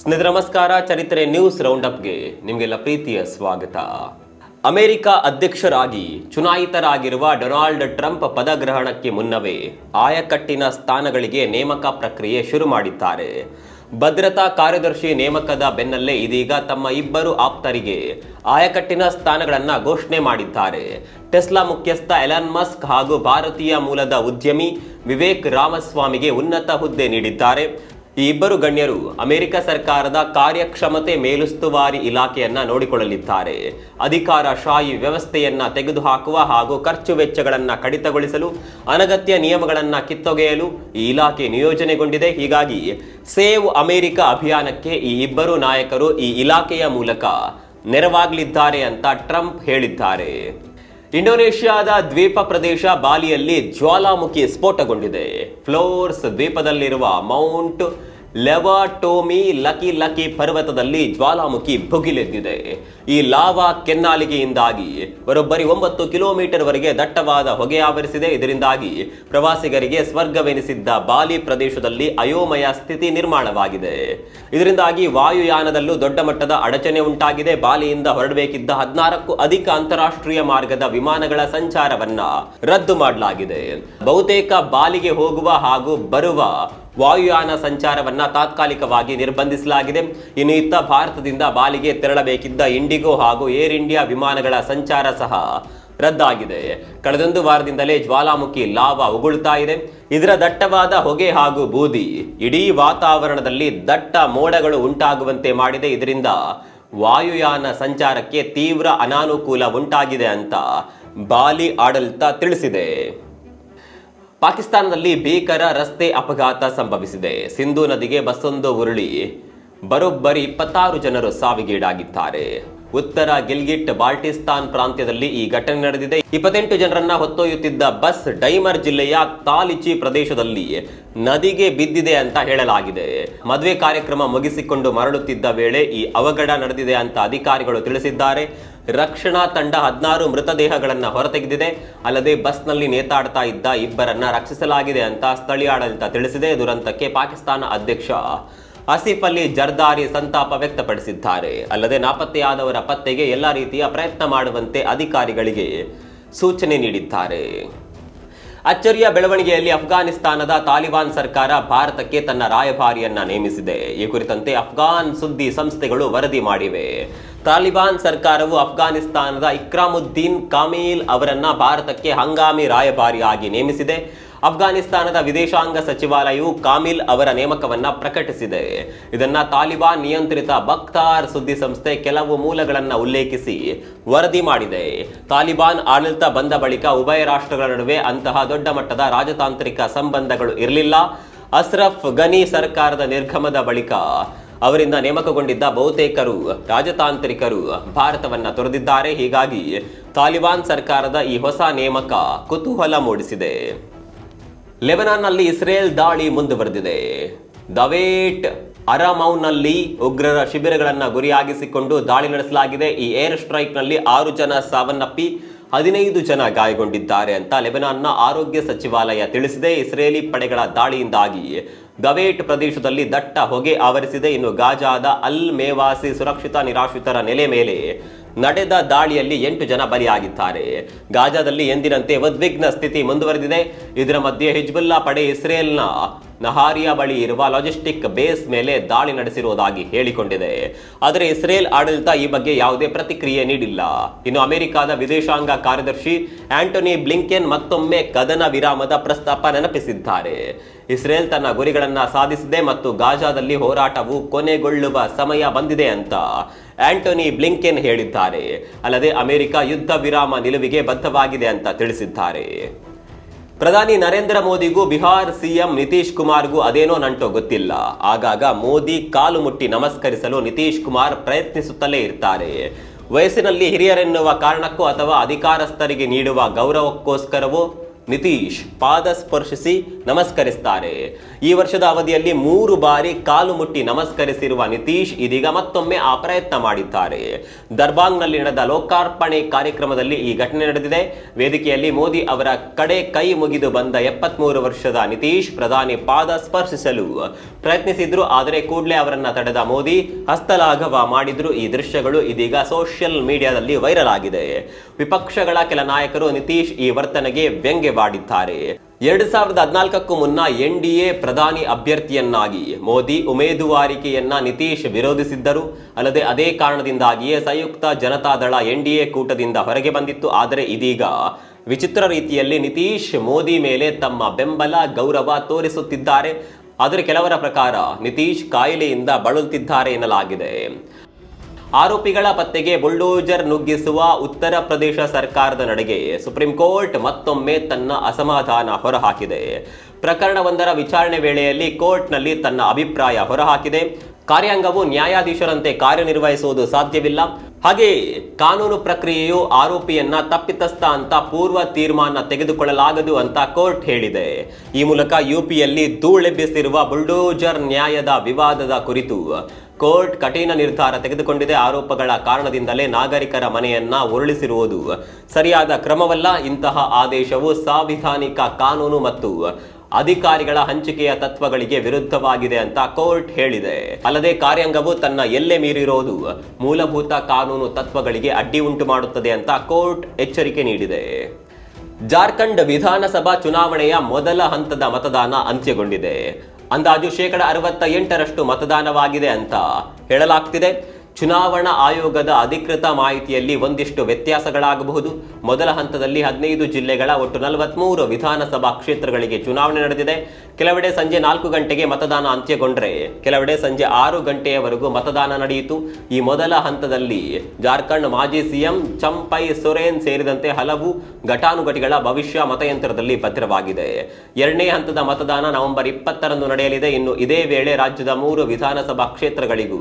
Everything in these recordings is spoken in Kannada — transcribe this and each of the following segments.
ಸ್ನೇಹಿತರೆ, ನಮಸ್ಕಾರ. ಚರಿತ್ರೆ ನ್ಯೂಸ್ ರೌಂಡ್ ಅಪ್ಗೆ ನಿಮಗೆಲ್ಲ ಪ್ರೀತಿಯ ಸ್ವಾಗತ. ಅಮೆರಿಕ ಅಧ್ಯಕ್ಷರಾಗಿ ಚುನಾಯಿತರಾಗಿರುವ ಡೊನಾಲ್ಡ್ ಟ್ರಂಪ್ ಪದಗ್ರಹಣಕ್ಕೆ ಮುನ್ನವೇ ಆಯಕಟ್ಟಿನ ಸ್ಥಾನಗಳಿಗೆ ನೇಮಕ ಪ್ರಕ್ರಿಯೆ ಶುರು ಮಾಡಿದ್ದಾರೆ. ಭದ್ರತಾ ಕಾರ್ಯದರ್ಶಿ ನೇಮಕದ ಬೆನ್ನಲ್ಲೇ ಇದೀಗ ತಮ್ಮ ಇಬ್ಬರು ಆಪ್ತರಿಗೆ ಆಯಕಟ್ಟಿನ ಸ್ಥಾನಗಳನ್ನು ಘೋಷಣೆ ಮಾಡಿದ್ದಾರೆ. ಟೆಸ್ಲಾ ಮುಖ್ಯಸ್ಥ ಎಲಾನ್ ಮಸ್ಕ್ ಹಾಗೂ ಭಾರತೀಯ ಮೂಲದ ಉದ್ಯಮಿ ವಿವೇಕ್ ರಾಮಸ್ವಾಮಿಗೆ ಉನ್ನತ ಹುದ್ದೆ ನೀಡಿದ್ದಾರೆ. ಈ ಇಬ್ಬರು ಗಣ್ಯರು ಅಮೆರಿಕ ಸರ್ಕಾರದ ಕಾರ್ಯಕ್ಷಮತೆ ಮೇಲುಸ್ತುವಾರಿ ಇಲಾಖೆಯನ್ನ ನೋಡಿಕೊಳ್ಳಲಿದ್ದಾರೆ. ಅಧಿಕಾರ ಶಾಹಿ ವ್ಯವಸ್ಥೆಯನ್ನ ತೆಗೆದುಹಾಕುವ ಹಾಗೂ ಖರ್ಚು ವೆಚ್ಚಗಳನ್ನ ಕಡಿತಗೊಳಿಸಲು, ಅನಗತ್ಯ ನಿಯಮಗಳನ್ನ ಕಿತ್ತೊಗೆಯಲು ಈ ಇಲಾಖೆ ನಿಯೋಜನೆಗೊಂಡಿದೆ. ಹೀಗಾಗಿ ಸೇವ್ ಅಮೆರಿಕ ಅಭಿಯಾನಕ್ಕೆ ಈ ಇಬ್ಬರು ನಾಯಕರು ಈ ಇಲಾಖೆಯ ಮೂಲಕ ನೆರವಾಗಲಿದ್ದಾರೆ ಅಂತ ಟ್ರಂಪ್ ಹೇಳಿದ್ದಾರೆ. ಇಂಡೋನೇಷ್ಯಾದ ದ್ವೀಪ ಪ್ರದೇಶ ಬಾಲಿಯಲ್ಲಿ ಜ್ವಾಲಾಮುಖಿ ಸ್ಫೋಟಗೊಂಡಿದೆ. ಫ್ಲೋರ್ಸ್ ದ್ವೀಪದಲ್ಲಿರುವ ಮೌಂಟ್ ಲೆವಾಟೋಮಿ ಲಕಿ ಲಕಿ ಪರ್ವತದಲ್ಲಿ ಜ್ವಾಲಾಮುಖಿ ಭುಗಿಲೆದ್ದಿದೆ. ಈ ಲಾವಾ ಕೆನ್ನಾಲಿಗೆಯಿಂದಾಗಿ ಬರೋಬ್ಬರಿ ಒಂಬತ್ತು ಕಿಲೋಮೀಟರ್ ವರೆಗೆ ದಟ್ಟವಾದ ಹೊಗೆ ಆವರಿಸಿದೆ. ಇದರಿಂದಾಗಿ ಪ್ರವಾಸಿಗರಿಗೆ ಸ್ವರ್ಗವೆನಿಸಿದ್ದ ಬಾಲಿ ಪ್ರದೇಶದಲ್ಲಿ ಅಯೋಮಯ ಸ್ಥಿತಿ ನಿರ್ಮಾಣವಾಗಿದೆ. ಇದರಿಂದಾಗಿ ವಾಯುಯಾನದಲ್ಲೂ ದೊಡ್ಡ ಮಟ್ಟದ ಅಡಚಣೆ ಉಂಟಾಗಿದೆ. ಬಾಲಿಯಿಂದ ಹೊರಡಬೇಕಿದ್ದ ಹದಿನಾರಕ್ಕೂ ಅಧಿಕ ಅಂತಾರಾಷ್ಟ್ರೀಯ ಮಾರ್ಗದ ವಿಮಾನಗಳ ಸಂಚಾರವನ್ನ ರದ್ದು ಮಾಡಲಾಗಿದೆ. ಬಹುತೇಕ ಬಾಲಿಗೆ ಹೋಗುವ ಹಾಗೂ ಬರುವ ವಾಯುಯಾನ ಸಂಚಾರವನ್ನು ತಾತ್ಕಾಲಿಕವಾಗಿ ನಿರ್ಬಂಧಿಸಲಾಗಿದೆ. ಇನ್ನು ಇತ್ತ ಭಾರತದಿಂದ ಬಾಲಿಗೆ ತೆರಳಬೇಕಿದ್ದ ಇಂಡಿಗೋ ಹಾಗೂ ಏರ್ ಇಂಡಿಯಾ ವಿಮಾನಗಳ ಸಂಚಾರ ಸಹ ರದ್ದಾಗಿದೆ. ಕಳೆದೊಂದು ವಾರದಿಂದಲೇ ಜ್ವಾಲಾಮುಖಿ ಲಾವ ಉಗುಳ್ತಾ ಇದೆ. ಇದರ ದಟ್ಟವಾದ ಹೊಗೆ ಹಾಗೂ ಬೂದಿ ಇಡೀ ವಾತಾವರಣದಲ್ಲಿ ದಟ್ಟ ಮೋಡಗಳು ಉಂಟಾಗುವಂತೆ ಮಾಡಿದೆ. ಇದರಿಂದ ವಾಯುಯಾನ ಸಂಚಾರಕ್ಕೆ ತೀವ್ರ ಅನಾನುಕೂಲ ಉಂಟಾಗಿದೆ ಅಂತ ಬಾಲಿ ಆಡಳಿತ ತಿಳಿಸಿದೆ. ಪಾಕಿಸ್ತಾನದಲ್ಲಿ ಭೀಕರ ರಸ್ತೆ ಅಪಘಾತ ಸಂಭವಿಸಿದೆ. ಸಿಂಧು ನದಿಗೆ ಬಸ್ಸೊಂದು ಉರುಳಿ. ಬರೋಬ್ಬರಿ ಇಪ್ಪತ್ತಾರು ಜನರು ಸಾವಿಗೀಡಾಗಿದ್ದಾರೆ. ಉತ್ತರ ಗಿಲ್ಗಿಟ್, ಬಾಲ್ಟಿಸ್ತಾನ್ ಪ್ರಾಂತ್ಯದಲ್ಲಿ ಈ ಘಟನೆ ನಡೆದಿದೆ. ಇಪ್ಪತ್ತೆಂಟು ಜನರನ್ನ ಹೊತ್ತೊಯ್ಯುತ್ತಿದ್ದ ಬಸ್ ಡೈಮರ್ ಜಿಲ್ಲೆಯ ತಾಲಿಚಿ ಪ್ರದೇಶದಲ್ಲಿ ನದಿಗೆ ಬಿದ್ದಿದೆ ಅಂತ ಹೇಳಲಾಗಿದೆ. ಮದುವೆ ಕಾರ್ಯಕ್ರಮ ಮುಗಿಸಿಕೊಂಡು ಮರಳುತ್ತಿದ್ದ ವೇಳೆ ಈ ಅವಘಡ ನಡೆದಿದೆ ಅಂತ ಅಧಿಕಾರಿಗಳು ತಿಳಿಸಿದ್ದಾರೆ. ರಕ್ಷಣಾ ತಂಡ ಹದಿನಾರು ಮೃತದೇಹಗಳನ್ನು ಹೊರತೆಗೆದಿದೆ. ಅಲ್ಲದೆ ಬಸ್ನಲ್ಲಿ ನೇತಾಡ್ತಾ ಇದ್ದ ಇಬ್ಬರನ್ನ ರಕ್ಷಿಸಲಾಗಿದೆ ಅಂತ ಸ್ಥಳೀಯ ಆಡಳಿತ ತಿಳಿಸಿದೆ. ದುರಂತಕ್ಕೆ ಪಾಕಿಸ್ತಾನ ಅಧ್ಯಕ್ಷ ಆಸಿಫ್ ಅಲಿ ಜರ್ದಾರಿ ಸಂತಾಪ ವ್ಯಕ್ತಪಡಿಸಿದ್ದಾರೆ. ಅಲ್ಲದೆ ನಾಪತ್ತೆಯಾದವರ ಪತ್ತೆಗೆ ಎಲ್ಲ ರೀತಿಯ ಪ್ರಯತ್ನ ಮಾಡುವಂತೆ ಅಧಿಕಾರಿಗಳಿಗೆ ಸೂಚನೆ ನೀಡಿದ್ದಾರೆ. ಅಚ್ಚರಿಯ ಬೆಳವಣಿಗೆಯಲ್ಲಿ ಅಫ್ಘಾನಿಸ್ತಾನದ ತಾಲಿಬಾನ್ ಸರ್ಕಾರ ಭಾರತಕ್ಕೆ ತನ್ನ ರಾಯಭಾರಿಯನ್ನ ನೇಮಿಸಿದೆ. ಈ ಕುರಿತಂತೆ ಅಫ್ಘಾನ್ ಸುದ್ದಿ ಸಂಸ್ಥೆಗಳು ವರದಿ ಮಾಡಿವೆ. ತಾಲಿಬಾನ್ ಸರ್ಕಾರವು ಅಫ್ಘಾನಿಸ್ತಾನದ ಇಕ್ರಾಮುದ್ದೀನ್ ಕಾಮೀಲ್ ಅವರನ್ನ ಭಾರತಕ್ಕೆ ಹಂಗಾಮಿ ರಾಯಭಾರಿಯಾಗಿ ನೇಮಿಸಿದೆ. ಅಫ್ಘಾನಿಸ್ತಾನದ ವಿದೇಶಾಂಗ ಸಚಿವಾಲಯವು ಕಾಮಿಲ್ ಅವರ ನೇಮಕವನ್ನ ಪ್ರಕಟಿಸಿದೆ. ಇದನ್ನ ತಾಲಿಬಾನ್ ನಿಯಂತ್ರಿತ ಬಕ್ತಾರ್ ಸುದ್ದಿ ಸಂಸ್ಥೆ ಕೆಲವು ಮೂಲಗಳನ್ನ ಉಲ್ಲೇಖಿಸಿ ವರದಿ ಮಾಡಿದೆ. ತಾಲಿಬಾನ್ ಆಡಳಿತ ಬಂದ ಬಳಿಕ ಉಭಯ ರಾಷ್ಟ್ರಗಳ ನಡುವೆ ಅಂತಹ ದೊಡ್ಡ ಮಟ್ಟದ ರಾಜತಾಂತ್ರಿಕ ಸಂಬಂಧಗಳು ಇರಲಿಲ್ಲ. ಅಸ್ರಫ್ ಗನಿ ಸರ್ಕಾರದ ನಿರ್ಗಮದ ಬಳಿಕ ಅವರಿಂದ ನೇಮಕಗೊಂಡಿದ್ದ ಬಹುತೇಕರು, ರಾಜತಾಂತ್ರಿಕರು ಭಾರತವನ್ನ ತೊರೆದಿದ್ದಾರೆ. ಹೀಗಾಗಿ ತಾಲಿಬಾನ್ ಸರ್ಕಾರದ ಈ ಹೊಸ ನೇಮಕ ಕುತೂಹಲ ಮೂಡಿಸಿದೆ. ಲೆಬನಾನ್ನಲ್ಲಿ ಇಸ್ರೇಲ್ ದಾಳಿ ಮುಂದುವರೆದಿದೆ. ದವೇಟ್ ಅರಮೌನಲ್ಲಿ ಉಗ್ರರ ಶಿಬಿರಗಳನ್ನು ಗುರಿಯಾಗಿಸಿಕೊಂಡು ದಾಳಿ ನಡೆಸಲಾಗಿದೆ. ಈ ಏರ್ ಸ್ಟ್ರೈಕ್ನಲ್ಲಿ ಆರು ಜನ ಸಾವನ್ನಪ್ಪಿ, ಹದಿನೈದು ಜನ ಗಾಯಗೊಂಡಿದ್ದಾರೆ ಅಂತ ಲೆಬನಾನ್ನ ಆರೋಗ್ಯ ಸಚಿವಾಲಯ ತಿಳಿಸಿದೆ. ಇಸ್ರೇಲಿ ಪಡೆಗಳ ದಾಳಿಯಿಂದಾಗಿ ದವೇಟ್ ಪ್ರದೇಶದಲ್ಲಿ ದಟ್ಟ ಹೊಗೆ ಆವರಿಸಿದೆ. ಇನ್ನು ಗಾಜಾದ ಅಲ್ ಮೇವಾಸಿ ಸುರಕ್ಷಿತ ನಿರಾಶ್ರಿತರ ನೆಲೆ ಮೇಲೆ ನಡೆದ ದಾಳಿಯಲ್ಲಿ ಎಂಟು ಜನ ಬಲಿಯಾಗಿದ್ದಾರೆ. ಗಾಜಾದಲ್ಲಿ ಎಂದಿನಂತೆ ಉದ್ವಿಗ್ನ ಸ್ಥಿತಿ ಮುಂದುವರೆದಿದೆ. ಇದರ ಮಧ್ಯೆ ಹಿಜ್ಬುಲ್ಲಾ ಪಡೆ ಇಸ್ರೇಲ್ನ ನಹಾರಿಯಾ ಬಳಿ ಇರುವ ಲಾಜಿಸ್ಟಿಕ್ ಬೇಸ್ ಮೇಲೆ ದಾಳಿ ನಡೆಸಿರುವುದಾಗಿ ಹೇಳಿಕೊಂಡಿದೆ. ಆದರೆ ಇಸ್ರೇಲ್ ಆಡಳಿತ ಈ ಬಗ್ಗೆ ಯಾವುದೇ ಪ್ರತಿಕ್ರಿಯೆ ನೀಡಿಲ್ಲ. ಇನ್ನು ಅಮೆರಿಕದ ವಿದೇಶಾಂಗ ಕಾರ್ಯದರ್ಶಿ ಆಂಟೋನಿ ಬ್ಲಿಂಕೆನ್ ಮತ್ತೊಮ್ಮೆ ಕದನ ವಿರಾಮದ ಪ್ರಸ್ತಾಪ ನೆನಪಿಸಿದ್ದಾರೆ. ಇಸ್ರೇಲ್ ತನ್ನ ಗುರಿಗಳನ್ನು ಸಾಧಿಸಿದೆ ಮತ್ತು ಗಾಜಾದಲ್ಲಿ ಹೋರಾಟವು ಕೊನೆಗೊಳ್ಳುವ ಸಮಯ ಬಂದಿದೆ ಅಂತ ಆಂಟೋನಿ ಬ್ಲಿಂಕೆನ್ ಹೇಳಿದ್ದಾರೆ. ಅಲ್ಲದೆ ಅಮೆರಿಕ ಯುದ್ಧ ವಿರಾಮ ನಿಲುವಿಗೆ ಬದ್ಧವಾಗಿದೆ ಅಂತ ತಿಳಿಸಿದ್ದಾರೆ. ಪ್ರಧಾನಿ ನರೇಂದ್ರ ಮೋದಿಗೂ ಬಿಹಾರ್ ಸಿಎಂ ನಿತೀಶ್ ಕುಮಾರ್ಗೂ ಅದೇನೋ ನಂಟೋ ಗೊತ್ತಿಲ್ಲ. ಆಗಾಗ ಮೋದಿ ಕಾಲು ಮುಟ್ಟಿ ನಮಸ್ಕರಿಸಲು ನಿತೀಶ್ ಕುಮಾರ್ ಪ್ರಯತ್ನಿಸುತ್ತಲೇ ಇರ್ತಾರೆ. ವಯಸ್ಸಿನಲ್ಲಿ ಹಿರಿಯರೆನ್ನುವ ಕಾರಣಕ್ಕೂ ಅಥವಾ ಅಧಿಕಾರಸ್ಥರಿಗೆ ನೀಡುವ ಗೌರವಕ್ಕೋಸ್ಕರವೂ ನಿತೀಶ್ ಪಾದ ಸ್ಪರ್ಶಿಸಿ ನಮಸ್ಕರಿಸ್ತಾರೆ. ಈ ವರ್ಷದ ಅವಧಿಯಲ್ಲಿ ಮೂರು ಬಾರಿ ಕಾಲು ಮುಟ್ಟಿ ನಮಸ್ಕರಿಸಿರುವ ನಿತೀಶ್ ಇದೀಗ ಮತ್ತೊಮ್ಮೆ ಆ ಪ್ರಯತ್ನ ಮಾಡಿದ್ದಾರೆ. ದರ್ಬಾಂಗ್ನಲ್ಲಿ ನಡೆದ ಲೋಕಾರ್ಪಣೆ ಕಾರ್ಯಕ್ರಮದಲ್ಲಿ ಈ ಘಟನೆ ನಡೆದಿದೆ. ವೇದಿಕೆಯಲ್ಲಿ ಮೋದಿ ಅವರ ಕಡೆ ಕೈ ಮುಗಿದು ಬಂದ ಎಪ್ಪತ್ಮೂರು ವರ್ಷದ ನಿತೀಶ್ ಪ್ರಧಾನಿ ಪಾದ ಸ್ಪರ್ಶಿಸಲು ಪ್ರಯತ್ನಿಸಿದ್ರು. ಆದರೆ ಕೂಡಲೇ ಅವರನ್ನ ತಡೆದ ಮೋದಿ ಹಸ್ತಲಾಘವ ಮಾಡಿದ್ರು. ಈ ದೃಶ್ಯಗಳು ಇದೀಗ ಸೋಷಿಯಲ್ ಮೀಡಿಯಾದಲ್ಲಿ ವೈರಲ್ ಆಗಿದೆ. ವಿಪಕ್ಷಗಳ ಕೆಲ ನಾಯಕರು ನಿತೀಶ್ ಈ ವರ್ತನೆಗೆ ವ್ಯಂಗ್ಯವಾಡಿದ್ದಾರೆ. ಎರಡು ಸಾವಿರದ ಹದಿನಾಲ್ಕಕ್ಕೂ ಮುನ್ನ ಎನ್ ಡಿ ಎ ಪ್ರಧಾನಿ ಅಭ್ಯರ್ಥಿಯನ್ನಾಗಿ ಮೋದಿ ಉಮೇದುವಾರಿಕೆಯನ್ನ ನಿತೀಶ್ ವಿರೋಧಿಸಿದ್ದರು. ಅಲ್ಲದೆ ಅದೇ ಕಾರಣದಿಂದಾಗಿಯೇ Samyukta Janata Dal N D A ಕೂಟದಿಂದ ಹೊರಗೆ ಬಂದಿತ್ತು. ಆದರೆ ಇದೀಗ ವಿಚಿತ್ರ ರೀತಿಯಲ್ಲಿ ನಿತೀಶ್ ಮೋದಿ ಮೇಲೆ ತಮ್ಮ ಬೆಂಬಲ, ಗೌರವ ತೋರಿಸುತ್ತಿದ್ದಾರೆ. ಆದರೆ ಕೆಲವರ ಪ್ರಕಾರ ನಿತೀಶ್ ಕಾಯಿಲೆಯಿಂದ ಬಳಲುತ್ತಿದ್ದಾರೆ ಎನ್ನಲಾಗಿದೆ. ಆರೋಪಿಗಳ ಪತ್ತೆಗೆ ಬುಲ್ಡೋಜರ್ ನುಗ್ಗಿಸುವ ಉತ್ತರ ಪ್ರದೇಶ ಸರ್ಕಾರದ ನಡೆಗೆ ಸುಪ್ರೀಂ ಕೋರ್ಟ್ ಮತ್ತೊಮ್ಮೆ ತನ್ನ ಅಸಮಾಧಾನ ಹೊರಹಾಕಿದೆ. ಪ್ರಕರಣವೊಂದರ ವಿಚಾರಣೆ ವೇಳೆಯಲ್ಲಿ ಕೋರ್ಟ್ನಲ್ಲಿ ತನ್ನ ಅಭಿಪ್ರಾಯ ಹೊರಹಾಕಿದೆ. ಕಾರ್ಯಾಂಗವು ನ್ಯಾಯಾಧೀಶರಂತೆ ಕಾರ್ಯನಿರ್ವಹಿಸುವುದು ಸಾಧ್ಯವಿಲ್ಲ. ಹಾಗೆ ಕಾನೂನು ಪ್ರಕ್ರಿಯೆಯು ಆರೋಪಿಯನ್ನ ತಪ್ಪಿತಸ್ಥ ಅಂತ ಪೂರ್ವ ತೀರ್ಮಾನ ತೆಗೆದುಕೊಳ್ಳಲಾಗದು ಅಂತ ಕೋರ್ಟ್ ಹೇಳಿದೆ. ಈ ಮೂಲಕ ಯುಪಿಯಲ್ಲಿ ಧೂಳೆಬ್ಬಿಸಿರುವ ಬುಲ್ಡೋಜರ್ ನ್ಯಾಯದ ವಿವಾದದ ಕುರಿತು ಕೋರ್ಟ್ ಕಠಿಣ ನಿರ್ಧಾರ ತೆಗೆದುಕೊಂಡಿದೆ. ಆರೋಪಗಳ ಕಾರಣದಿಂದಲೇ ನಾಗರಿಕರ ಮನೆಯನ್ನ ಉರುಳಿಸಿರುವುದು ಸರಿಯಾದ ಕ್ರಮವಲ್ಲ. ಇಂತಹ ಆದೇಶವು ಸಾಂವಿಧಾನಿಕ ಕಾನೂನು ಮತ್ತು ಅಧಿಕಾರಿಗಳ ಹಂಚಿಕೆಯ ತತ್ವಗಳಿಗೆ ವಿರುದ್ಧವಾಗಿದೆ ಅಂತ ಕೋರ್ಟ್ ಹೇಳಿದೆ. ಅಲ್ಲದೆ ಕಾರ್ಯಾಂಗವು ತನ್ನ ಎಲ್ಲೆ ಮೀರಿರೋದು ಮೂಲಭೂತ ಕಾನೂನು ತತ್ವಗಳಿಗೆ ಅಡ್ಡಿ ಉಂಟು ಮಾಡುತ್ತದೆ ಅಂತ ಕೋರ್ಟ್ ಎಚ್ಚರಿಕೆ ನೀಡಿದೆ. ಜಾರ್ಖಂಡ್ ವಿಧಾನಸಭಾ ಚುನಾವಣೆಯ ಮೊದಲ ಹಂತದ ಮತದಾನ ಅಂತ್ಯಗೊಂಡಿದೆ. ಅಂದಾಜು ಶೇಕಡ ಅರವತ್ತ ಎಂಟರಷ್ಟು ಮತದಾನವಾಗಿದೆ ಅಂತ ಹೇಳಲಾಗ್ತಿದೆ. ಚುನಾವಣಾ ಆಯೋಗದ ಅಧಿಕೃತ ಮಾಹಿತಿಯಲ್ಲಿ ಒಂದಿಷ್ಟು ವ್ಯತ್ಯಾಸಗಳಾಗಬಹುದು. ಮೊದಲ ಹಂತದಲ್ಲಿ ಹದಿನೈದು ಜಿಲ್ಲೆಗಳ ಒಟ್ಟು ನಲವತ್ಮೂರು ವಿಧಾನಸಭಾ ಕ್ಷೇತ್ರಗಳಿಗೆ ಚುನಾವಣೆ ನಡೆದಿದೆ. ಕೆಲವೆಡೆ ಸಂಜೆ ನಾಲ್ಕು ಗಂಟೆಗೆ ಮತದಾನ ಅಂತ್ಯಗೊಂಡರೆ ಕೆಲವೆಡೆ ಸಂಜೆ ಆರು ಗಂಟೆಯವರೆಗೂ ಮತದಾನ ನಡೆಯಿತು. ಈ ಮೊದಲ ಹಂತದಲ್ಲಿ ಜಾರ್ಖಂಡ್ ಮಾಜಿ ಸಿಎಂ ಚಂಪೈ ಸೊರೇನ್ ಸೇರಿದಂತೆ ಹಲವು ಘಟಾನುಘಟಿಗಳ ಭವಿಷ್ಯ ಮತಯಂತ್ರದಲ್ಲಿ ಭದ್ರವಾಗಿದೆ. ಎರಡನೇ ಹಂತದ ಮತದಾನ ನವೆಂಬರ್ ಇಪ್ಪತ್ತರಂದು ನಡೆಯಲಿದೆ. ಇನ್ನು ಇದೇ ವೇಳೆ ರಾಜ್ಯದ ಮೂರು ವಿಧಾನಸಭಾ ಕ್ಷೇತ್ರಗಳಿಗೂ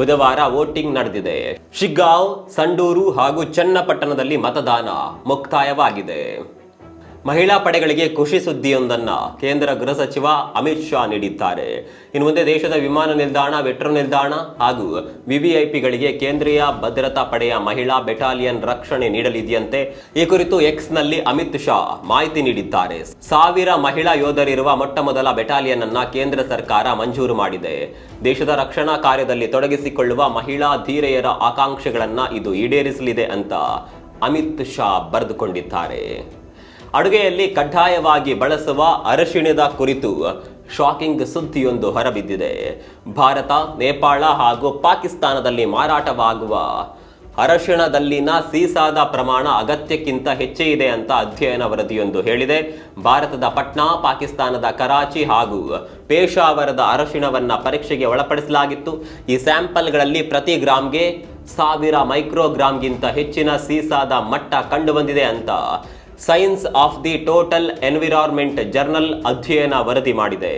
ಬುಧವಾರ ವೋಟಿಂಗ್ ನಡೆದಿದೆ. ಶಿಗ್ಗಾಂವ್, ಸಂಡೂರು ಹಾಗೂ ಚನ್ನಪಟ್ಟಣದಲ್ಲಿ ಮತದಾನ ಮುಕ್ತಾಯವಾಗಿದೆ. ಮಹಿಳಾ ಪಡೆಗಳಿಗೆ ಖುಷಿ ಸುದ್ದಿಯೊಂದನ್ನ ಕೇಂದ್ರ ಗೃಹ ಸಚಿವ ಅಮಿತ್ ಶಾ ನೀಡಿದ್ದಾರೆ. ಇನ್ನು ಮುಂದೆ ದೇಶದ ವಿಮಾನ ನಿಲ್ದಾಣ ಮೆಟ್ರೋ ನಿಲ್ದಾಣ ಹಾಗೂ ವಿವಿಐಪಿಗಳಿಗೆ ಕೇಂದ್ರೀಯ ಭದ್ರತಾ ಪಡೆಯ ಮಹಿಳಾ ಬೆಟಾಲಿಯನ್ ರಕ್ಷಣೆ ನೀಡಲಿದೆಯಂತೆ ಈ ಕುರಿತು ಎಕ್ಸ್ನಲ್ಲಿ ಅಮಿತ್ ಶಾ ಮಾಹಿತಿ ನೀಡಿದ್ದಾರೆ. ಸಾವಿರ ಮಹಿಳಾ ಯೋಧರಿರುವ ಮೊಟ್ಟ ಮೊದಲ ಬೆಟಾಲಿಯನ್ ಅನ್ನ ಕೇಂದ್ರ ಸರ್ಕಾರ ಮಂಜೂರು ಮಾಡಿದೆ. ದೇಶದ ರಕ್ಷಣಾ ಕಾರ್ಯದಲ್ಲಿ ತೊಡಗಿಸಿಕೊಳ್ಳುವ ಮಹಿಳಾ ಧೀರೆಯರ ಆಕಾಂಕ್ಷೆಗಳನ್ನು ಇದು ಈಡೇರಿಸಲಿದೆ ಅಂತ ಅಮಿತ್ ಶಾ ಬರೆದುಕೊಂಡಿದ್ದಾರೆ. ಅಡುಗೆಯಲ್ಲಿ ಕಡ್ಡಾಯವಾಗಿ ಬಳಸುವ ಅರಶಿಣದ ಕುರಿತು ಶಾಕಿಂಗ್ ಸುದ್ದಿಯೊಂದು ಹೊರಬಿದ್ದಿದೆ. ಭಾರತ, ನೇಪಾಳ ಹಾಗೂ ಪಾಕಿಸ್ತಾನದಲ್ಲಿ ಮಾರಾಟವಾಗುವ ಅರಶಿಣದಲ್ಲಿನ ಸೀಸಾದ ಪ್ರಮಾಣ ಅಗತ್ಯಕ್ಕಿಂತ ಹೆಚ್ಚೇ ಇದೆ ಅಂತ ಅಧ್ಯಯನ ವರದಿಯೊಂದು ಹೇಳಿದೆ. ಭಾರತದ ಪಟ್ನಾ, ಪಾಕಿಸ್ತಾನದ ಕರಾಚಿ ಹಾಗೂ ಪೇಶಾವರದ ಅರಶಿಣವನ್ನು ಪರೀಕ್ಷೆಗೆ ಒಳಪಡಿಸಲಾಗಿತ್ತು. ಈ ಸ್ಯಾಂಪಲ್ಗಳಲ್ಲಿ ಪ್ರತಿ ಗ್ರಾಮ್ಗೆ ಸಾವಿರ ಮೈಕ್ರೋಗ್ರಾಮ್ಗಿಂತ ಹೆಚ್ಚಿನ ಸೀಸಾದ ಮಟ್ಟ ಕಂಡುಬಂದಿದೆ ಅಂತ science of the total environment journal ಅಧ್ಯಯನ ವರದಿ ಮಾಡಿದೆ.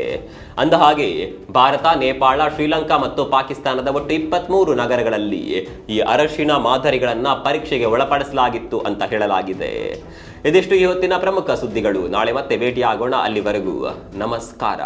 ಅಂದ ಹಾಗೆ ಭಾರತ, ನೇಪಾಳ, ಶ್ರೀಲಂಕಾ ಮತ್ತು ಪಾಕಿಸ್ತಾನದ ಒಟ್ಟು ಇಪ್ಪತ್ಮೂರು ನಗರಗಳಲ್ಲಿ ಈ ಅರಶಿನ ಮಾದರಿಗಳನ್ನು ಪರೀಕ್ಷೆಗೆ ಒಳಪಡಿಸಲಾಗಿತ್ತು ಅಂತ ಹೇಳಲಾಗಿದೆ. ಇದಿಷ್ಟು ಈ ಹೊತ್ತಿನ ಪ್ರಮುಖ ಸುದ್ದಿಗಳು. ನಾಳೆ ಮತ್ತೆ ಭೇಟಿಯಾಗೋಣ ಅಲ್ಲಿವರೆಗೂ. ನಮಸ್ಕಾರ.